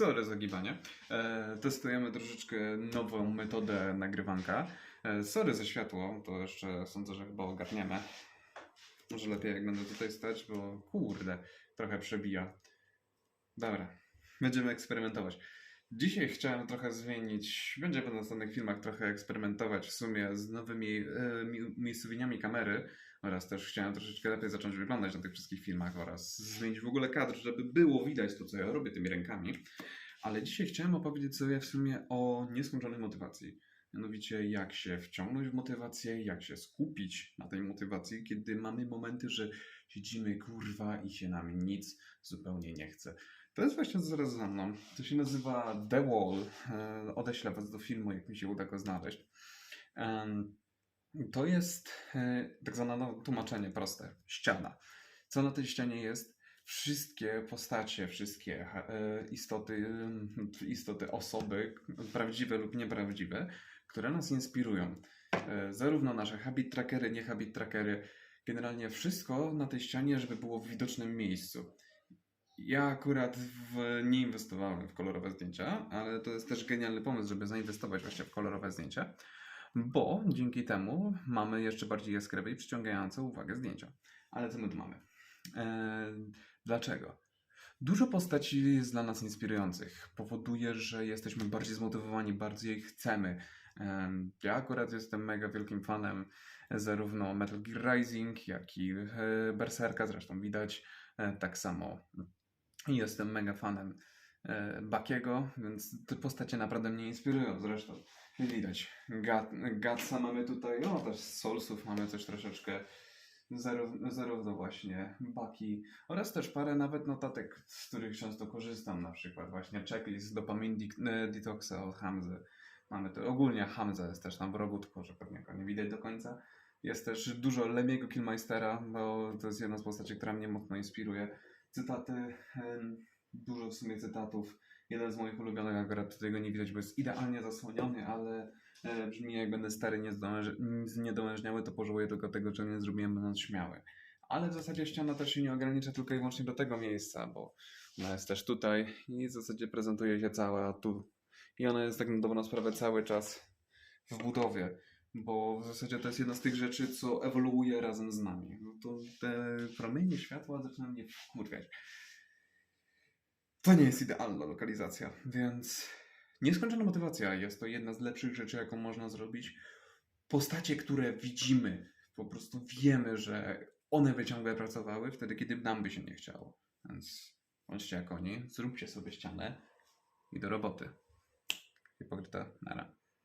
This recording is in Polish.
Sorry za gibanie. E, testujemy troszeczkę nową metodę nagrywanka. E, sorry za światło, to jeszcze sądzę, że chyba ogarniemy. Może lepiej jak będę tutaj stać, bo kurde, trochę przebija. Dobra, będziemy eksperymentować. Dzisiaj chciałem trochę zmienić, będziemy w następnych filmach trochę eksperymentować w sumie z nowymi e, mi- miejscowieniami kamery oraz też chciałem troszeczkę lepiej zacząć wyglądać na tych wszystkich filmach oraz zmienić w ogóle kadr, żeby było widać to, co ja robię tymi rękami. Ale dzisiaj chciałem opowiedzieć sobie w sumie o nieskończonej motywacji. Mianowicie jak się wciągnąć w motywację, jak się skupić na tej motywacji, kiedy mamy momenty, że siedzimy kurwa i się nam nic zupełnie nie chce. To jest właśnie zaraz za mną. To się nazywa The Wall. E, Odeślę was do filmu, jak mi się uda go znaleźć. To jest e, tak zwane no, tłumaczenie proste. Ściana. Co na tej ścianie jest? Wszystkie postacie, wszystkie e, istoty, istoty, osoby, prawdziwe lub nieprawdziwe, które nas inspirują. Zarówno nasze habit trackery, nie habit trackery, generalnie wszystko na tej ścianie, żeby było w widocznym miejscu. Ja akurat w, nie inwestowałem w kolorowe zdjęcia, ale to jest też genialny pomysł, żeby zainwestować właśnie w kolorowe zdjęcia, bo dzięki temu mamy jeszcze bardziej jaskrawe i przyciągające uwagę zdjęcia. Ale co my tu mamy? Eee, dlaczego? Dużo postaci jest dla nas inspirujących. Powoduje, że jesteśmy bardziej zmotywowani, bardziej chcemy. Em, Ja akurat jestem mega wielkim fanem zarówno Metal Gear Rising, jak i e, Berserka, zresztą widać. E, Tak samo jestem mega fanem e, Bakiego, więc te postacie naprawdę mnie inspirują. Zresztą widać. Gat, Gatsa mamy tutaj, no też z mamy coś troszeczkę zarówno, zarówno właśnie Baki oraz też parę nawet notatek, z których często korzystam, na przykład właśnie checklist Dopamine de- e, Detoxa od Hamzy. Mamy to ogólnie Hamza jest też tam w rogu, tylko że pewnie go nie widać do końca. Jest też dużo Lemiego Killmeistera, bo to jest jedna z postaci, która mnie mocno inspiruje. Cytaty, dużo w sumie cytatów. Jeden z moich ulubionych, akurat tutaj go nie widać, bo jest idealnie zasłoniony, ale e, brzmi jak będę stary, niezdolęży- niedołężniały, to pożałuję tylko tego, że nie zrobiłem będąc śmiały. Ale w zasadzie ściana też się nie ogranicza tylko i wyłącznie do tego miejsca, bo ona jest też tutaj i w zasadzie prezentuje się cała tu. I ona jest tak na dobrą sprawę cały czas w budowie, bo w zasadzie to jest jedna z tych rzeczy, co ewoluuje razem z nami. No to te promienie światła zaczynają mnie wkurwiać. To nie jest idealna lokalizacja, więc nieskończona motywacja jest to jedna z lepszych rzeczy, jaką można zrobić. Postacie, które widzimy, po prostu wiemy, że one by ciągle pracowały wtedy, kiedy nam by się nie chciało. Więc bądźcie jak oni, zróbcie sobie ścianę i do roboty. Hipokryta, nara.